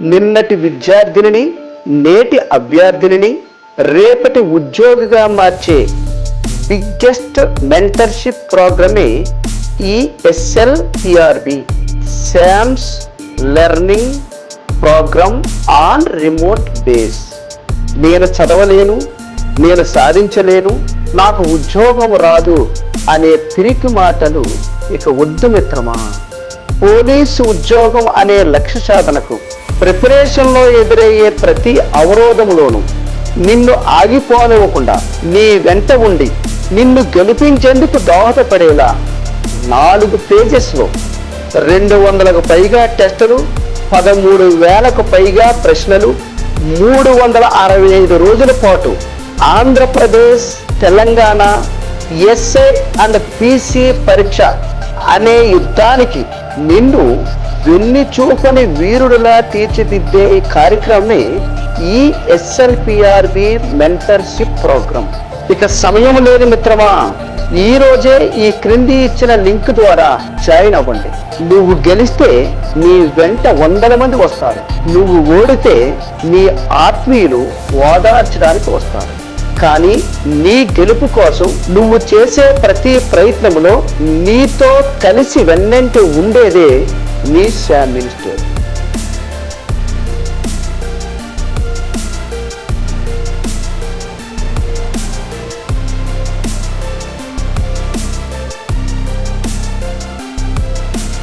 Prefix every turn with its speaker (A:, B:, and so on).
A: నిన్నటి విద్యార్థినిని నేటి అభ్యర్థినిని రేపటి ఉద్యోగిగా మార్చే బిగ్గెస్ట్ మెంటర్షిప్ ప్రోగ్రామే ఈ SLPRB శామ్స్ learning programme on remote base నేను చదవలేను నేను సాధించలేను నాకు ఉద్యోగం రాదు అనే పిరికి మాటలు ఇక వద్దు మిత్రమా. పోలీసు ఉద్యోగం అనే లక్ష్య సాధనకు ప్రిపరేషన్లో ఎదురయ్యే ప్రతి అవరోధంలోనూ నిన్ను ఆగిపోనివ్వకుండా నీ వెంట ఉండి నిన్ను గెలిపించేందుకు దోహదపడేలా నాలుగు పేజెస్లో రెండు వందలకు పైగా టెస్టులు పదమూడు వేలకు పైగా ప్రశ్నలు మూడు వందల అరవై ఐదు రోజుల పాటు Andhra Pradesh Telangana SA and PC పరీక్ష అనే యుద్ధానికి నిన్ను వెన్ని చూపని వీరుడులా తీర్చిదిద్దే ఈ కార్యక్రమమే ఈ ఎస్ఎల్పిఆర్బి మెంటర్షిప్ ప్రోగ్రామ్ ఇక సమయం లేని మిత్రమా ఈ రోజే ఈ క్రింది ఇచ్చిన లింక్ ద్వారా జాయిన్ అవ్వండి. నువ్వు గెలిస్తే నీ వెంట వందల మంది వస్తారు. నువ్వు ఓడితే నీ ఆత్మీయులు ఓదార్చడానికి వస్తారు. కానీ నీ గెలుపు కోసం నువ్వు చేసే ప్రతి ప్రయత్నములో నీతో కలిసి వెన్నంటి ఉండేదే Nisso é.